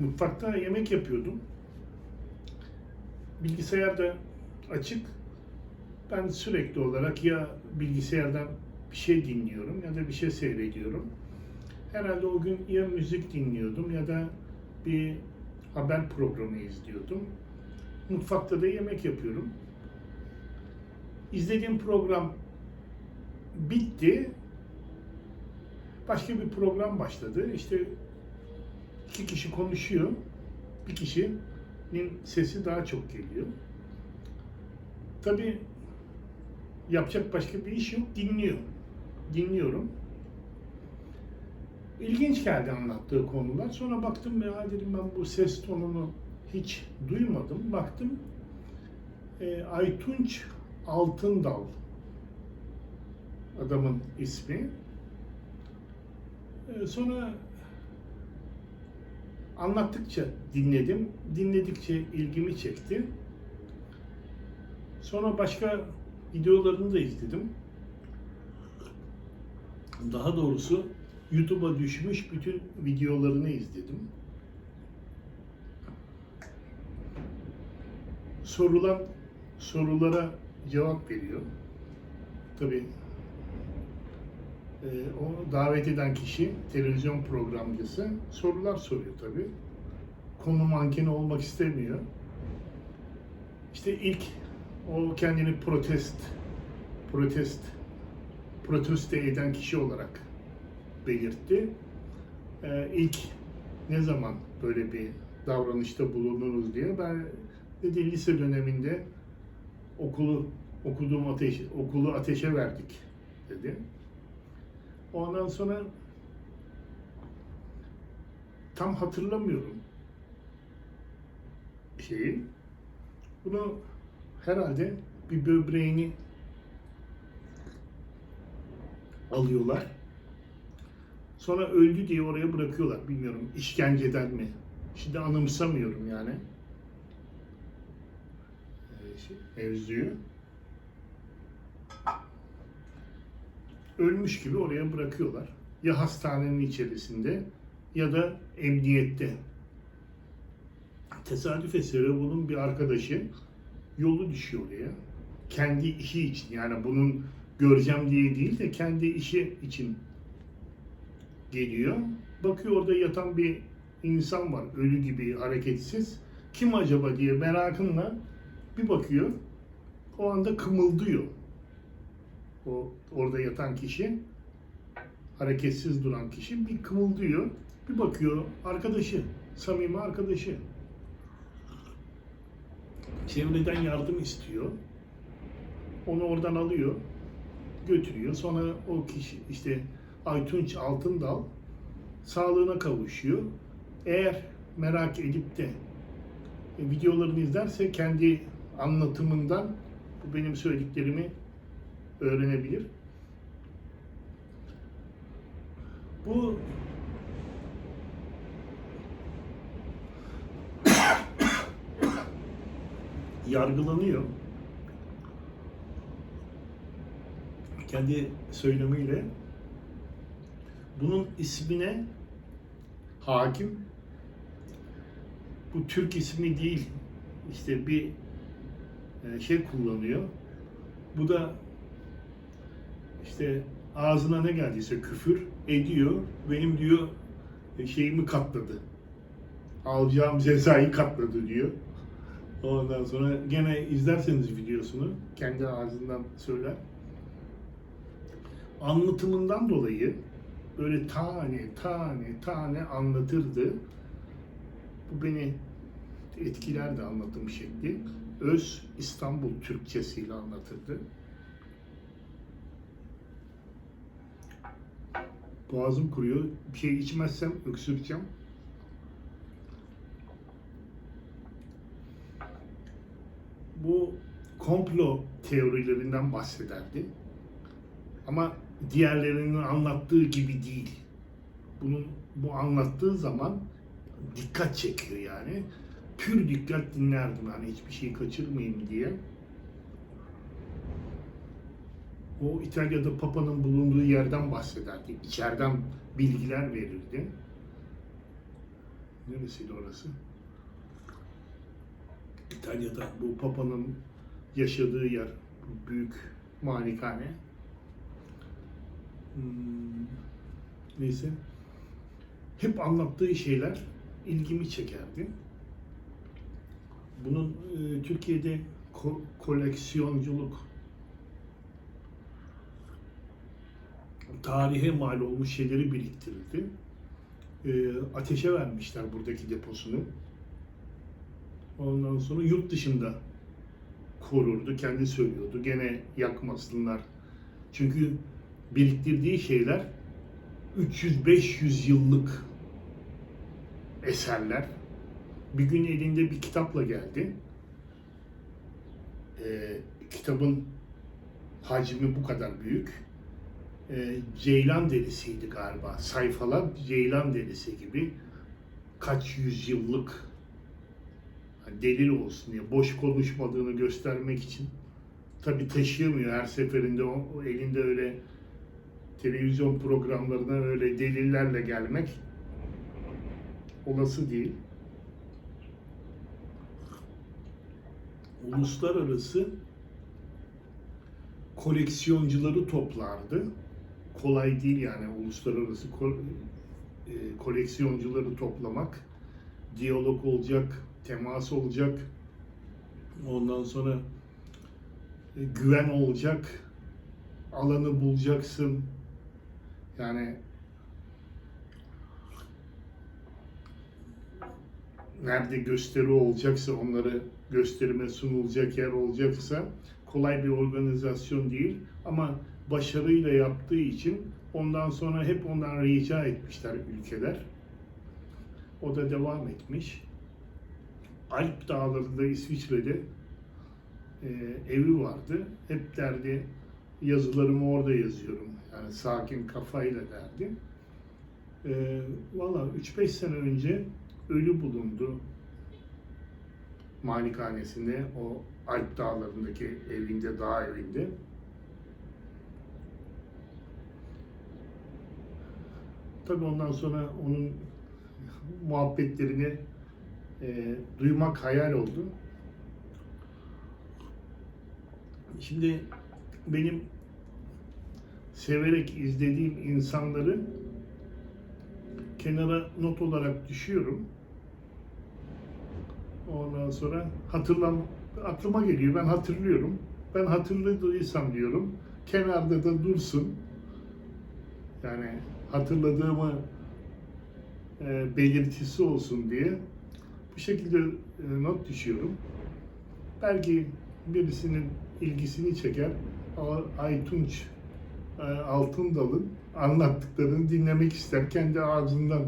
mutfakta yemek yapıyordum. Bilgisayar da açık. Ben sürekli olarak ya bilgisayardan bir şey dinliyorum ya da bir şey seyrediyorum. Herhalde o gün ya müzik dinliyordum ya da bir haber programı izliyordum. Mutfakta da yemek yapıyorum. İzlediğim program bitti. Başka bir program başladı. İşte iki kişi konuşuyor. Bir kişinin sesi daha çok geliyor. Tabii yapacak başka bir iş yok. Dinliyor. Dinliyorum. İlginç geldi anlattığı konular. Sonra baktım ya dedim ben bu ses tonunu hiç duymadım. Baktım e, Aytunç Altındal adamın ismi. E, sonra anlattıkça dinledim. Dinledikçe ilgimi çekti. Sonra başka videolarını da izledim. Daha doğrusu YouTube'a düşmüş bütün videolarını izledim. Sorulan sorulara cevap veriyor. Tabii e, o davet eden kişi televizyon programcısı sorular soruyor tabii. Konu mankeni olmak istemiyor. İşte ilk o kendini protest protest protesto eden kişi olarak belirtti. Ee, ilk ne zaman böyle bir davranışta bulunuruz diye ben dedi lise döneminde okulu okuduğum ateş okulu ateşe verdik dedi. Ondan sonra tam hatırlamıyorum şeyi. Bunu herhalde bir böbreğini alıyorlar. Sonra öldü diye oraya bırakıyorlar. Bilmiyorum işkenceden mi? Şimdi anımsamıyorum yani. Ee, şey, Mevzuyu. Ölmüş gibi oraya bırakıyorlar. Ya hastanenin içerisinde ya da emniyette. Tesadüf eseri bunun bir arkadaşı yolu düşüyor oraya. Kendi işi için yani bunun göreceğim diye değil de kendi işi için geliyor. Bakıyor orada yatan bir insan var. Ölü gibi hareketsiz. Kim acaba diye merakınla bir bakıyor. O anda kımıldıyor. O orada yatan kişi hareketsiz duran kişi bir kımıldıyor. Bir bakıyor arkadaşı, samimi arkadaşı. Çevreden yardım istiyor. Onu oradan alıyor, götürüyor. Sonra o kişi işte Aytunç Altındal sağlığına kavuşuyor. Eğer merak edip de videolarını izlerse kendi anlatımından bu benim söylediklerimi öğrenebilir. Bu yargılanıyor. Kendi söylemiyle bunun ismine hakim bu Türk ismi değil işte bir e, şey kullanıyor. Bu da işte ağzına ne geldiyse küfür ediyor. Benim diyor e, şeyimi katladı. Alacağım cezayı katladı diyor. Ondan sonra gene izlerseniz videosunu kendi ağzından söyler. Anlatımından dolayı böyle tane tane tane anlatırdı. Bu beni etkilerdi anlatım şekli. Öz İstanbul Türkçesiyle anlatırdı. Boğazım kuruyor. Bir şey içmezsem öksüreceğim. Bu komplo teorilerinden bahsederdi. Ama diğerlerinin anlattığı gibi değil. Bunun bu anlattığı zaman dikkat çekiyor yani. Pür dikkat dinlerdim yani hiçbir şey kaçırmayayım diye. O İtalya'da Papa'nın bulunduğu yerden bahsederdi. İçeriden bilgiler verirdi. Neresiydi orası? İtalya'da bu Papa'nın yaşadığı yer. Bu büyük malikane. Hmm, neyse. Hep anlattığı şeyler ilgimi çekerdi. Bunun e, Türkiye'de ko- koleksiyonculuk tarihe mal olmuş şeyleri biriktirirdi. E, ateşe vermişler buradaki deposunu. Ondan sonra yurt dışında korurdu. Kendi söylüyordu. Gene yakmasınlar. Çünkü biriktirdiği şeyler 300-500 yıllık eserler. Bir gün elinde bir kitapla geldi. Ee, kitabın hacmi bu kadar büyük. Ee, ceylan derisiydi galiba. Sayfalar ceylan derisi gibi kaç yüzyıllık delil olsun diye boş konuşmadığını göstermek için tabi taşıyamıyor her seferinde o elinde öyle televizyon programlarına öyle delillerle gelmek olası değil. Uluslararası koleksiyoncuları toplardı. Kolay değil yani uluslararası ko- e, koleksiyoncuları toplamak. Diyalog olacak, temas olacak. Ondan sonra e, güven olacak. Alanı bulacaksın. Yani nerede gösteri olacaksa onları gösterime sunulacak yer olacaksa kolay bir organizasyon değil ama başarıyla yaptığı için ondan sonra hep ondan rica etmişler ülkeler. O da devam etmiş. Alp dağlarında İsviçre'de e, evi vardı. Hep derdi yazılarımı orada yazıyorum. Yani sakin kafayla derdi. E, Valla 3-5 sene önce ölü bulundu malikanesinde o Alp dağlarındaki evinde, dağ evinde. Tabii ondan sonra onun muhabbetlerini e, duymak hayal oldu. Şimdi benim severek izlediğim insanları kenara not olarak düşüyorum. Ondan sonra hatırlam aklıma geliyor. Ben hatırlıyorum. Ben hatırladıysam diyorum. Kenarda da dursun. Yani hatırladığımı e, belirtisi olsun diye bu şekilde e, not düşüyorum. Belki birisinin ilgisini çeker. Aytunç e, Altındal'ın anlattıklarını dinlemek ister. Kendi ağzından